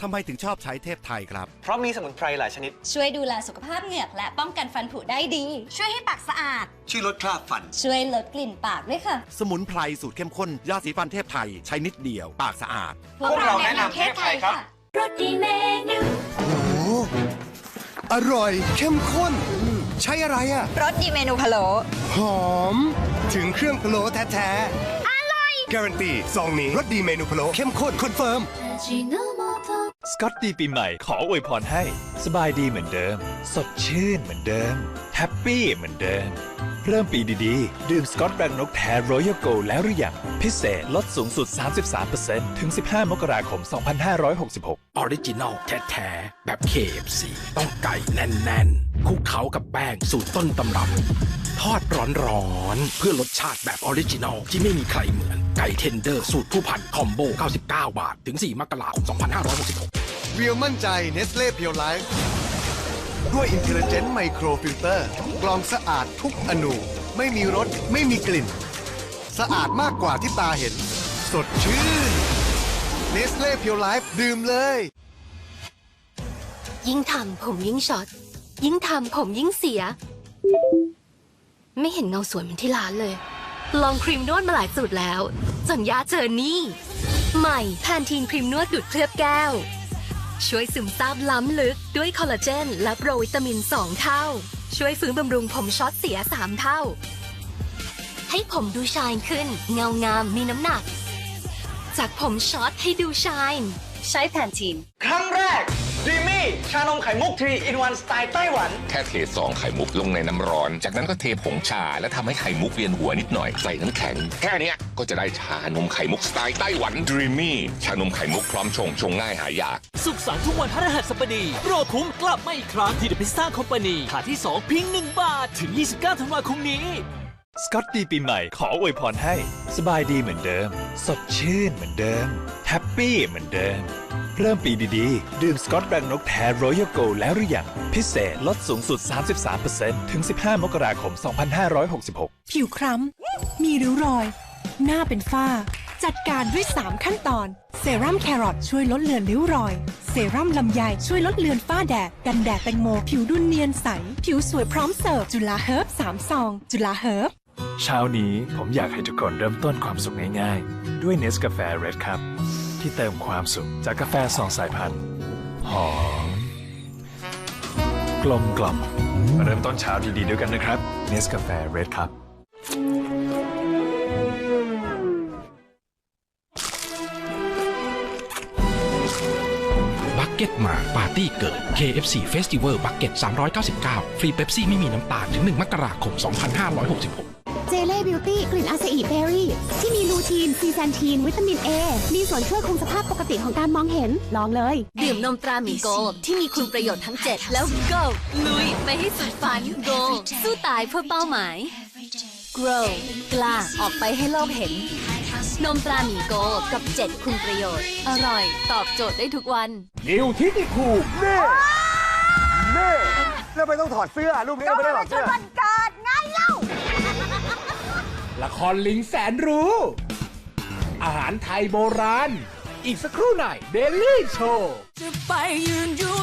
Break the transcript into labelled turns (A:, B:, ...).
A: ทำไมถึงชอบใช้เทพไทยครับ
B: เพราะมีสมุนไพรหลายชนิด
C: ช่วยดูแลสุขภาพเหงือก และป้องกันฟันผุได้ดี ช่วยให้ปากสะอาด
B: ช่วยลดคราบฟัน
C: ช่วยลดกลิ่นปากด้วยค่ะ
A: สมุนไพรสูตรเข้มข้น ยาสีฟันเทพไทย ใช้นิดเดียว ปากสะอาด
B: พวกเราแนะนำเทพไทยครับ
C: รสดีเมนู
D: โอ้โหอร่อย เข้มข้น ใช้อะไรอะ
C: รสดีเมนูพะโล้
D: หอม ถึงเครื่องพะโล้แท้ๆ อร่อย การันตีซองนี้รสดีเมนูพะโล้เข้มข้นคอนเฟิร์ม
E: สกอตดีปีใหม่ขออวยพรให้ สบายดีเหมือนเดิม สดชื่นเหมือนเดิม แฮปปี้เหมือนเดิม เริ่มปีดีๆ ดื่มสกอตแบงนกแท้รอยัลโกแล้วหรือยัง พิเศษลดสูงสุด 33%ถึง 15 มกราคม 2566
F: ออริจินัลแท้ๆ แบบ KFC ต้องไก่แน่นๆคลุกเคล้ากับแป้งสูตรต้นตำรับ ทอดร้อนๆเพื่อรสชาติแบบออริจินัลที่ไม่มีใครเหมือนไก่เทนเดอร์สูตรผู้พันคอมโบ 99 บาท ถึง 4 มกราคม 2566
D: เรียวมั่นใจเนสเล่เพียวไลฟ์ด้วย Intelligent Micro Filter กรองสะอาดทุกอนูไม่มีรสไม่มีกลิ่น สะอาดมากกว่าที่ตาเห็น สดชื่นเนสเล่เพียวไลฟ์ดื่มเลย
G: ยิ่งทำผมยิ่งช็อต ยิ่งทำผมยิ่งเสีย ไม่เห็นเงาสวยเหมือนที่ร้านเลย ลองครีมนวดมาหลายสูตรแล้ว จนยาเจอนี่ ใหม่แพนทีนครีมนวดดูดเคลือบแก้ว ช่วยซึมซาบล้ำลึกด้วยคอลลาเจน และโปรวิตามิน 2 เท่า ช่วยฟื้นบำรุงผมช็อตเสีย 3 เท่า ให้ผมดูชายขึ้น เงางามมีน้ำหนัก จากผมช็อตให้ดูชาย
C: ใช้แพนทีน
B: ครั้งแรก ดีมี่ชานมไข่มุก3 in 1สไตล์ไต้หวัน
H: แค่เทซองไข่มุกลงในน้ำร้อน จากนั้นก็เทผงชาและทำให้ไข่มุกเวียนหัวนิดหน่อย ใส่น้ำแข็ง แค่เนี้ยก็จะได้ชานมไข่มุกสไตล์ไต้หวัน Dreamy ชานมไข่มุกพร้อมชง ชงง่ายหายาก
I: สุขสันต์ทุกวันพฤหัสบดีโปรคุ้มกลับมาอีกครั้งที่เดอะพิซซ่าคอมพานีฐานที่ 2 เพียง 1 บาท ถึง 29ธันวาคมนี้
E: สกอตดีปีใหม่ขออวยพรให้ สบายดีเหมือนเดิม สดชื่นเหมือนเดิมแฮปปี้เหมือนเดิม เริ่มปีดีๆ ดื่มสกอตแบงนกแท้รอยัลโกแล้วหรือยัง พิเศษลดสูงสุด 33%ถึง 15 มกราคม 2566
J: ผิวคล้ำ มีริ้วรอย หน้าเป็นฝ้า จัดการด้วย 3 ขั้นตอน เซรั่มแครอทช่วยลดเลือนริ้วรอย เซรั่มลำไยช่วยลดเลือนฝ้าแดด กันแดดแตงโมผิวดุนเนียนใส ผิวสวยพร้อมเสิร์ฟ จุฬาเฮิร์บ3ซอง จุฬาเฮิร์บ
E: เช้านี้ผมอยากให้ทุกคนเริ่มต้นความสุขง่ายๆ ด้วยเนสกาแฟเรดครับ ที่เติมความสุขจากกาแฟสองสายพันธุ์หอมกลมกล่อมมาเริ่มต้นเช้าดีๆด้วยกันนะครับเนสกาแฟเรดครับ
F: บักเก็ตมาปาร์ตี้เกิด KFC Festival บักเก็ต399 ฟรีเป๊ปซี่ไม่มีน้ำตาลถึง 1 มกราคม 2566
G: เจเล่บิวตี้กลิ่นอาซาอิเบอรี่ ที่มีลูทีน ซีแซนทีน วิตามิน A มีส่วนช่วยคงสภาพปกติของการมองเห็น ลองเลย ดื่มนมตราหมีโก ที่มีคุณประโยชน์ทั้ง 7 แล้ว go ลุยไปให้สุดฝัน go สู้ตายเพื่อเป้าหมาย grow กล้าออกไปให้โลกเห็น นมตราหมีโกกับ 7 คุณประโยชน์ อร่อย ตอบโจทย์ได้ทุกวัน
D: นิวทิติคูเน่เน่แล้วไม่ต้องถอดเสื้อรูปนี้ไม่ได้ถอดเสื้อ
F: ละ ครลิงแสนรู้ อาหารไทยโบราณ อีกสักครู่หน่อยเดลี่โชว์
J: จะไปยืนอยู่